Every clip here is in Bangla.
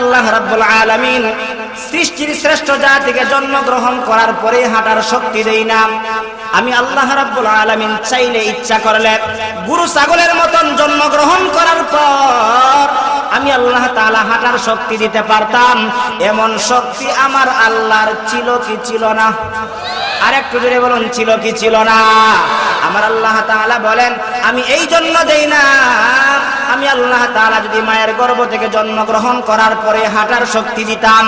আল্লাহ রাব্বুল আলামিন সৃষ্টির শ্রেষ্ঠ জাতিকে জন্মগ্রহণ করার পরে হাঁটার শক্তি দেই না। আমি আল্লাহ রাব্বুল আলামিন চাইলে ইচ্ছা করলে গুরু ছাগলের মতন জন্মগ্রহণ করার পর আমি আল্লাহ তাআলা হাঁটার শক্তি দিতে পারতাম। এমন শক্তি আমার আল্লাহর ছিল কি ছিল না? আর একটু জোরে বলুন, ছিল কি ছিল না? আমার আল্লাহ তাআলা বলেন, আমি এই জন্য দেই না আমি আল্লাহ তাআলা যদি মায়ের গর্ভ থেকে জন্মগ্রহণ করার পরে হাঁটার শক্তি দিতাম,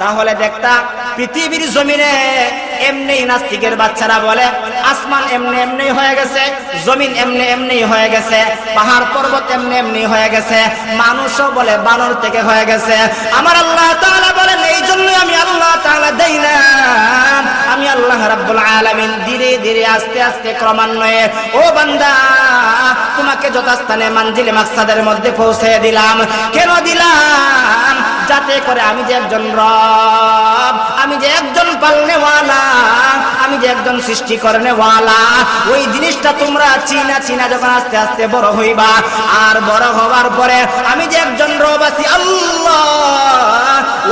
তাহলে দেখতাম পৃথিবীর জমিনে এমনি নাস্তিকের বাচ্চারা বলে, আসমান এমনি এমনি হয়ে গেছে, জমিন এমনি এমনি হয়ে গেছে, পাহাড় পর্বত এমনি এমনি হয়ে গেছে, মানুষও বলে বানর থেকে হয়ে গেছে। আমার আল্লাহ তাআলা এই জন্য আমি আল্লাহ তাআলা দেই না। আমি আল্লাহ রাব্বুল আলামিন ধীরে ধীরে আস্তে আস্তে ক্রমান্বয়ে, ও বান্দা, তোমাকে যথাস্থানে মানজিলে মাকসাদের মধ্যে পৌঁছে দিলাম। কেন দিলাম? যাতে করে আমি যে একজন রব, আমি যে একজন পালনেওয়ালা আমি যে একজন সৃষ্টি করনেওয়ালা ওই জিনিসটা তোমরা চিনা চিনা যখন আস্তে আস্তে বড় হইবা, আর বড় হওয়ার পরে আমি যে একজন রব আছি, আল্লাহ,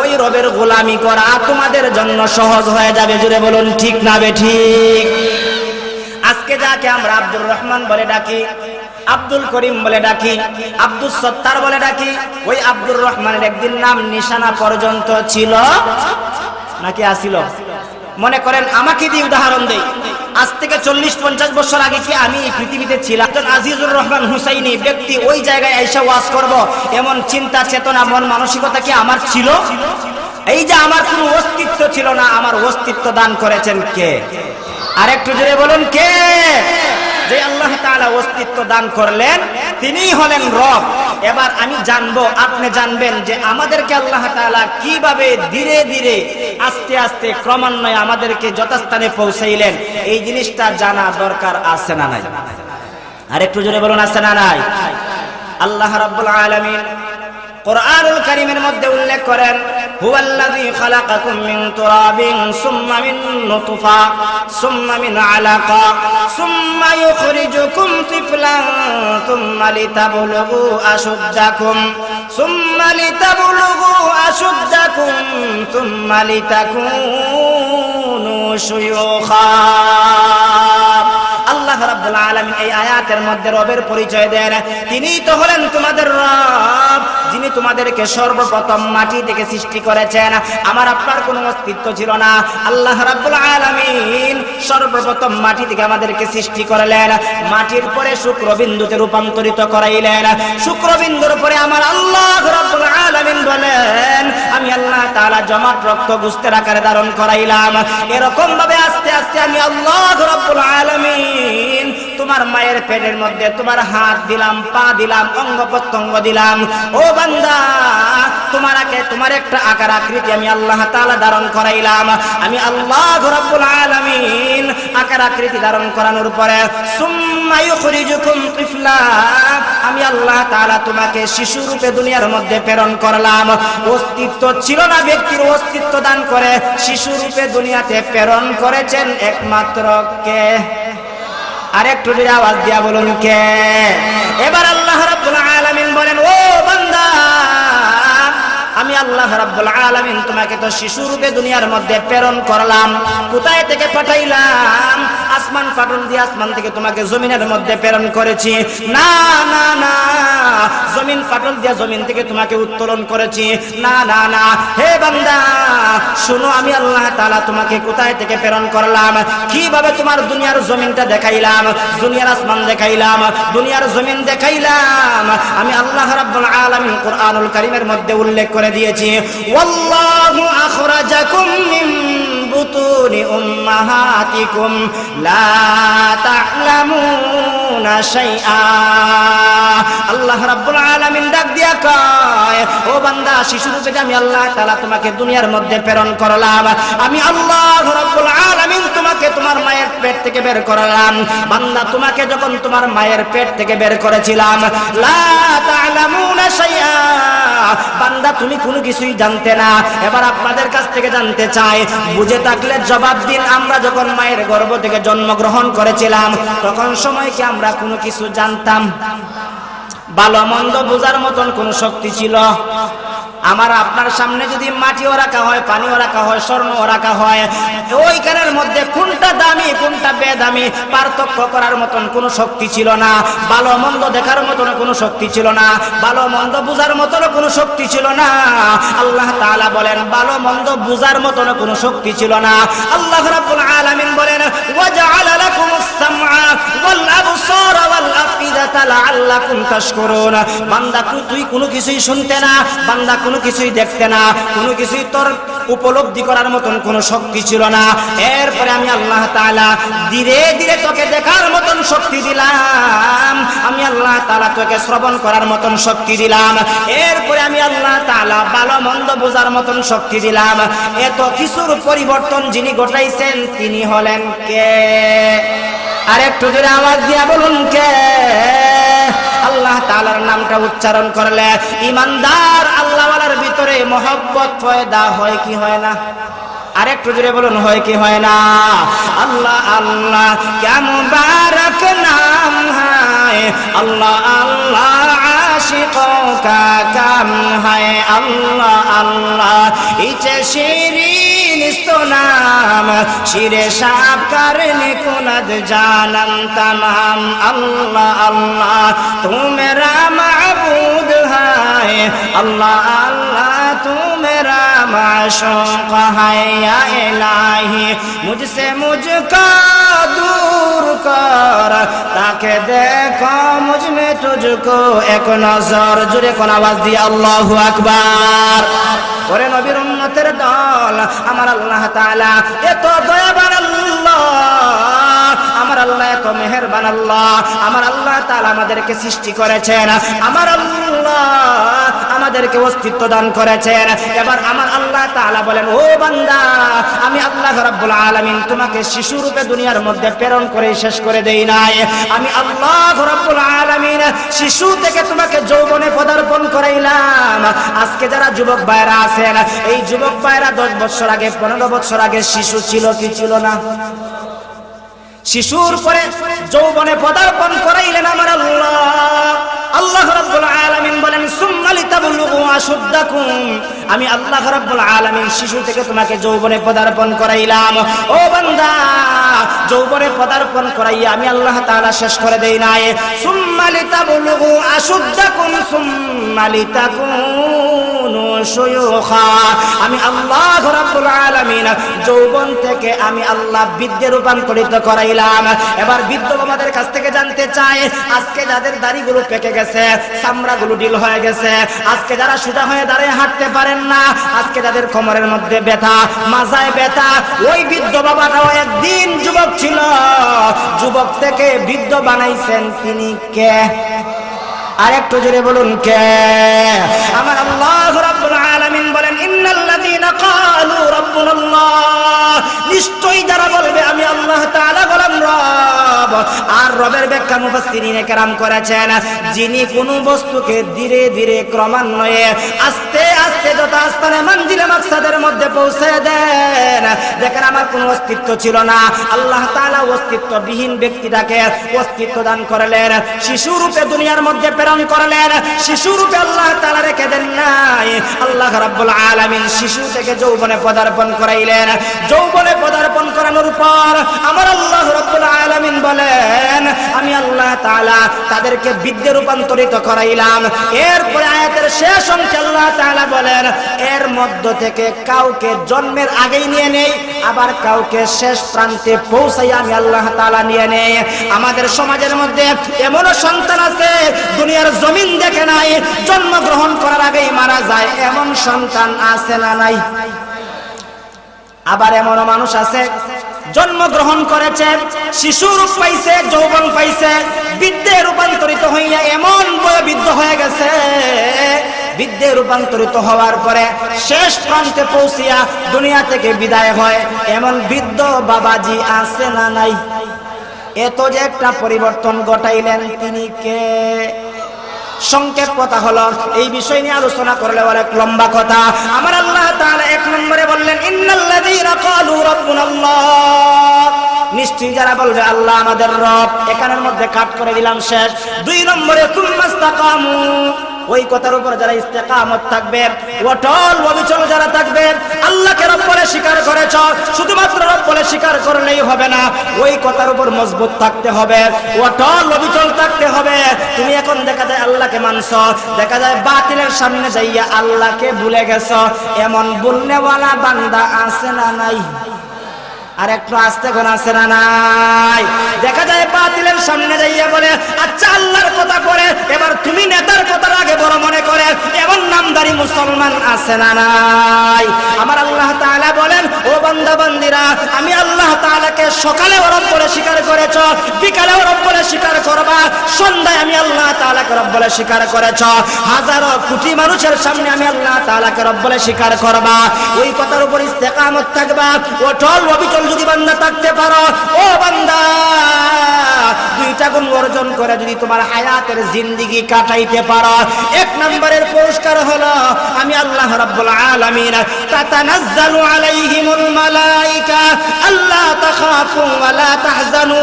ওই রবের গোলামি করা তোমাদের জন্য সহজ হয়ে যাবে জুড়ে বলুন, ঠিক না বে ঠিক? আজকে যাকে আমরা আব্দুর রহমান বলে ডাকি, আব্দুল করিম বলে ডাকি আব্দুল সত্তার বলে ডাকি, ওই আব্দুর রহমানের একদিন নাম নিশানা পর্যন্ত ছিল? নাকি আসিল? মনে করেন, আমাকে দিয়ে উদাহরণ দেই। আজ থেকে চল্লিশ, পঞ্চাশ বছর আগে কি আমি এই পৃথিবীতে ছিলাম? একজন আজিজুর রহমান হুসাইনি, ব্যক্তি ওই জায়গায় এসে ওয়াজ করব, এমন চিন্তা, চেতনা, মন, মানসিকতা কি আমার ছিল? এই যে আমার কোনো অস্তিত্ব ছিল না, আমার অস্তিত্ব দান করেছেন কে? আর একটু জোরে বলুন, কে? যে আল্লাহ তাআলা অস্তিত্ব দান করলেন, তিনিই হলেন রব। এবার আমি জানব, আপনি জানবেন যে আমাদেরকে আল্লাহ তাআলা কীভাবে ধীরে ধীরে, আস্তে আস্তে ক্রমান্বয়ে আমাদেরকে যথাস্থানে পৌঁছাইলেন। এই জিনিসটা জানা দরকার আছে না নাই? আর একটু জোরে বলুন, আছে না নাই? আল্লাহ রাব্বুল আলামিন কোরআনুল কারীমের মধ্যে উল্লেখ করেন হুয়াল্লাযী খালাকাকুম মিন তুরাবিন সুম্মা মিন নুতফা, সুম্মা মিন আলাকা, সুম্মা ইউখরিজুকুম তিফলান, সুম্মা লিতাবলুগু আশুদ্দাকুম, সুম্মা লিতাবলুগু আশুদ্দাকুম, সুম্মা লিতাকুনু শুয়ুখা। আল্লাহ রাব্বুল আলামিন এই আয়াতের মধ্যে রবের পরিচয় দেন। তিনিই তো হলেন তোমাদের রব। যিনি তোমাদেরকে সর্বপ্রথম মাটি থেকে সৃষ্টি করেছেন। আমার আপনার কোনো অস্তিত্ব ছিল না। আল্লাহ রাব্বুল আলামিন সর্বপ্রথম মাটি থেকে আমাদেরকে সৃষ্টি করলেন। মাটির পরে শুক্রবিন্দুতে রূপান্তরিত করাইলেন। শুক্রবিন্দুর পরে আমার আল্লাহ রাব্বুল আলামিন বলেন, আমি আল্লাহ তাআলা জমাট, রক্ত, গুস্তের আকারে ধারণ করাইলাম। এরকম ভাবে আস্তে আস্তে আমি আল্লাহ রাব্বুল আলামিন তোমার মায়ের পেটের মধ্যে তোমার হাত দিলাম, পা দিলাম, অঙ্গ প্রত্যঙ্গ দিলাম। ও বান্দা, তোমার আগে তোমার একটা আকার আকৃতি আমি আল্লাহ তাআলা ধারণ করাইলাম। আমি আল্লাহ রাব্বুল আলামিন আকার আকৃতি ধারণ করানোর পরে আমি আল্লাহ তাআলা তোমাকে শিশু রূপে দুনিয়ার মধ্যে প্রেরণ করলাম। অস্তিত্ব ছিল না ব্যক্তির অস্তিত্ব দান করে, শিশু রূপে দুনিয়াতে প্রেরণ করেছেন একমাত্র কে? আর একটু আওয়াজ দিয়া বলুন কে? এবার আল্লাহ রাব্বুল আলামিন বলেন, ও বান্দা, আমি আল্লাহ রাব্বুল আলামিন তোমাকে তো শিশু রূপে দুনিয়ার মধ্যে প্রেরণ করলাম। কোথায় থেকে পাঠাইলাম? আসমান পাঠন দিয়ে আসমান থেকে তোমাকে জমিনের মধ্যে প্রেরণ করেছি। না না না। জমিন পাটল দিয়া জমিন থেকে তোমাকে উত্তোলন করেছি। না না না। হে বান্দা, শুনো, আমি আল্লাহ তাআলা তোমাকে কোথায় থেকে প্রেরণ করলাম? কীভাবে তোমার দুনিয়ার জমিনটা দেখাইলাম? দুনিয়ার আসমান দেখাইলাম, দুনিয়ার জমিন দেখাইলাম। আমি আল্লাহ রাব্বুল আলামিন কোরআনুল কারীমের মধ্যে উল্লেখ করে দিয়েছি, ওয়াল্লাহু আখরাজাকুম মিন বুতুনি উম্মাহাতিকুম, লা তা'লামুনা শাইআ। আল্লাহ রাব্বুল আলামিন ডাক দিয়া কয়, ও বান্দা, শিশু রূপে যে আমি আল্লাহ তাআলা তোমাকে দুনিয়ার মধ্যে প্রেরণ করলাম, আমি আল্লাহ রাব্বুল আলামিন তোমাকে তোমার মায়ের পেট থেকে বের করলাম। বান্দা, তোমাকে যখন তোমার মায়ের পেট থেকে বের করেছিলাম, লা তা'লামুনা শাইআ। বান্দা, তুমি কোনো কিছুই জানতে না। এবার আপনাদের কাছ থেকে জানতে চাই, বুঝে থাকলে জবাব দিন, আমরা যখন মায়ের গর্ভ থেকে জন্মগ্রহণ করেছিলাম, তখন সময় কি আমরা কোনো কিছু জানতাম? ভালো মন্দ বোঝার মতন কোন শক্তি ছিল। আমার আপনার সামনে যদি মাটিও রাখা হয়, পানিও রাখা হয়, স্বর্ণও রাখা হয়, ওইখানের মধ্যে কোনটা দামি, কোনটা বেদামি, পার্থক্য করার মতন কোনো শক্তি ছিল না। ভালো মন্দ দেখার মতন কোনো শক্তি ছিল না। ভালো মন্দ বুঝার মতন কোনো শক্তি ছিল না। আল্লাহ তাআলা বলেন, ভালো মন্দ বুঝার মতন কোনো শক্তি ছিল না। আল্লাহ আলামিন বলেন আবসারা উপলব্ধি করার মতন শক্তি ছিল না। এরপরে আমি আল্লাহ ধীরে ধীরে তোকে দেখার মতন শক্তি দিলাম। আমি আল্লাহ তোকে শ্রবণ করার মতন শক্তি দিলাম। এরপরে আমি আল্লাহ ভালো মন্দ বোঝার মতন শক্তি দিলাম। এত কিছুর পরিবর্তন যিনি ঘটাইছেন, তিনি হলেন কে? আর একটু জোরে আওয়াজ দিয়া বলুন কে? আল্লাহ তালার নামটা উচ্চারণ করলে ইমানদার আল্লাহওয়ালার ভিতরে মহব্বত পয়দা হয় কি হয় না? আরেকটু জোরে বলুন, হয় কি হয় না? আল্লাহ আল্লাহ, কেমন বারক নাম হায়। আল্লাহ আল্লাহ عاشقوں کا کام ہے اللہ اللہ اچھے شیرین تو نام شیرے شاپ کرنے کند جانم تمام اللہ اللہ تو میرا معبود ہے اللہ اللہ تو میرا معشوق ہے یا الہی مجھ سے مجھ کا دور কর, তাকে দেখো, মুজমে তুজকো, এক নজর জুড়ে কোন আওয়াজ দিয়ে আল্লাহু আকবার। করে নবীর উন্নতের দল, আমার আল্লাহ তাআলা এত দয়াবান আল্লাহ, আমার আল্লাহ এত মেহেরবান আল্লাহ, আমার আল্লাহ তাআলা আমাদেরকে সৃষ্টি করেছেন, আমার আল্লাহ আমাদেরকে অস্তিত্ব দান করেছেন। এবার আমার আল্লাহ তাআলা বলেন, ও বান্দা, আমি আল্লাহ রাব্বুল আলামিন তোমাকে শিশু রূপে দুনিয়ার মধ্যে প্রেরণ করে শেষ করে দেই নাই। আমি আল্লাহ রাব্বুল আলামিন শিশু থেকে তোমাকে যৌবনে পদার্পণ করাইলাম। আজকে যারা যুবক ভাইরা আছেন, এই যুবক ভাইরা দশ বছর আগে, পনেরো বছর আগে শিশু ছিল কি ছিল না? শিশুর পরে যৌবনে পদার্পণ করাইলেন আমার আল্লাহ। আমি আল্লাহ রাব্বুল আলামিন শিশু থেকে তোমাকে যৌবনে পদার্পণ করাইলাম। ও বান্দা, যৌবনে পদার্পণ করাইয়া আমি আল্লাহ তাআলা শেষ করে দেই নাই। সুম্মালি তাবলুগু আশুদ্দাকুম সুম্মালিতা তাকুনু আমি আল্লাহ আলামিন যৌবন থেকে আমি আল্লাহ বিদ্যে রূপান্তরিত করাইলাম। এবার বৃদ্ধ বাবাদের কাছ থেকে জানতে চাই আজকে যাদের দাড়িগুলো পেকে গেছে, চামড়াগুলো ডিল হয়ে গেছে, আজকে যারা সোজা হয়ে দাঁড়িয়ে হাঁটতে পারেন না, আজকে যাদের কোমরের মধ্যে ব্যথা, মাজায় ব্যথা, ওই বৃদ্ধ বাবাটাও একদিন যুবক ছিল। যুবক থেকে বৃদ্ধ বানাইছেন তিনি কে? আর একটু জোরে বলুন কে? আমার আল্লাহ রাব্বুল নিশ্চয়ই যারা বলবে, আমি আল্লাহ বলেন রব। আর রবের ব্যাখ্যা কেরাম করেছেন, যিনি কোনো বস্তুকে ধীরে ধীরে ক্রমান্বয়ে আস্তে আস্তে মঞ্জিলে মাকসাদের মধ্যে পৌঁছে দেন। দেখেন, আমার কোনো অস্তিত্ব ছিল না। আল্লাহ তাআলা অস্তিত্ববিহীন ব্যক্তিটাকে অস্তিত্ব দান করলেন, শিশু রূপে দুনিয়ার মধ্যে প্রেরণ করলেন, শিশু রূপে আল্লাহ তাআলা রেখে দেন নাই। আল্লাহ রাব্বুল আলামিন শিশু থেকে যৌবনে পদার্পণ করাইলেন। যৌবনে পদার্পণ করানোর পর আমার আল্লাহ রাব্বুল আলামিন বলেন আমি আল্লাহ তাআলা তাদেরকে বিদ্যে রূপান্তরিত করাইলাম। আয়াতের শেষ অংশে আল্লাহ তাআলা বলেন, এর মধ্য থেকে কাউকে জন্মের আগেই নিয়ে নেই, আবার কাউকে শেষ প্রান্তে পৌঁছাই আমি আল্লাহ তাআলা নিয়ে নেই। আমাদের সমাজের মধ্যে এমনও সন্তান আছে, দুনিয়ার জমিন দেখে নাই, জন্মগ্রহণ করার আগেই মারা যায়। এমন সন্তান আছে না নাই? আবার এমনও মানুষ আছে? জন্মগ্রহণ করেছে, শিশু রূপ পাইছে, যৌবন পাইছে, বিদ্যে রূপান্তরিত হইয়া এমন বয়বৃদ্ধ হয়ে গেছে। বিদ্যে রূপান্তরিত হওয়ার পরে শেষ প্রান্তে পৌঁছিয়া দুনিয়া থেকে বিদায় হয়। এমন বৃদ্ধ বাবাজি আছে না নাই? এত যে একটা পরিবর্তন ঘটাইলেন, তিনি কে? সংক্ষেপ কথা হলো, এই বিষয় নিয়ে আলোচনা করলে অনেক লম্বা কথা। আমার আল্লাহ তাআলা এক নম্বরে বললেন নিশ্চয়ই যারা বলবে, আল্লাহ আমাদের রব। এখানের মধ্যে কাট করে দিলাম শেষ। দুই নম্বরে তুম্মাস্তাকামু ওই কথার উপর যারা ইস্তেকামত থাকবে, অটল অবিচল যারা থাকবে, আল্লাহকে রব বলে স্বীকার করেছ, শুধুমাত্র রব বলে স্বীকার করলেই হবে না। ওই কথার উপর মজবুত থাকতে হবে, অটল অবিচল থাকতে হবে। তুমি এখন দেখা যায় আল্লাহকে মানছ, দেখা যায় বাতিলের সামনে যাইয়া আল্লাহকে ভুলে গেছ। এমন বলনেওয়ালা বান্দা আছে না নাই? আর একটু আস্তে কোন আছে না নাই? দেখা যায় বাতিলের সামনে যাইয়া বলে আচ্ছা আল্লাহর কথা করে, এবার তুমি নেতার কথা আগে বড় মনে করে, এমন নামদারি মুসলমান আছে না নাই? আমার আল্লাহ তাআলা বলেন, ও বান্দা বান্দিরা আমি আল্লাহ তাআলাকে সকালে ওরব বলে স্বীকার করেছ, বিকালে ওরব বলে স্বীকার করবা, সন্ধ্যায় আমি আল্লাহ তাআলাকে রব বলে স্বীকার করেছ, হাজারো কোটি মানুষের সামনে আমি আল্লাহ তাআলাকে রব বলে স্বীকার করবা, ওই কথার উপর ইস্তেকামত থাকবা অটল অবিচল যদি বান্দা থাকতে পারো, ও বান্দা, দুইটা গুণ অর্জন করে যদি তোমার হায়াতের জিন্দিগি কাটাইতে পারো। এক নম্বরের পুরস্কার হলো, আমি আল্লাহ রাব্বুল আলামিন, তাতানাজ্জালু আলাইহিমুল মালাইকা আল্লাহ তাখাফু ওয়া লা তাহজানু।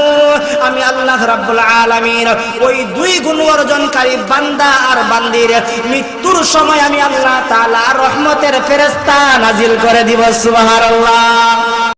আমি আল্লাহ রাব্বুল আলামিন, ওই দুই গুণ অর্জনকারী বান্দা আর বান্দির মৃত্যুর সময় আমি আল্লাহ তাআলা রহমতের ফেরেশতা নাজিল করে দিব, সুবহানাল্লাহ।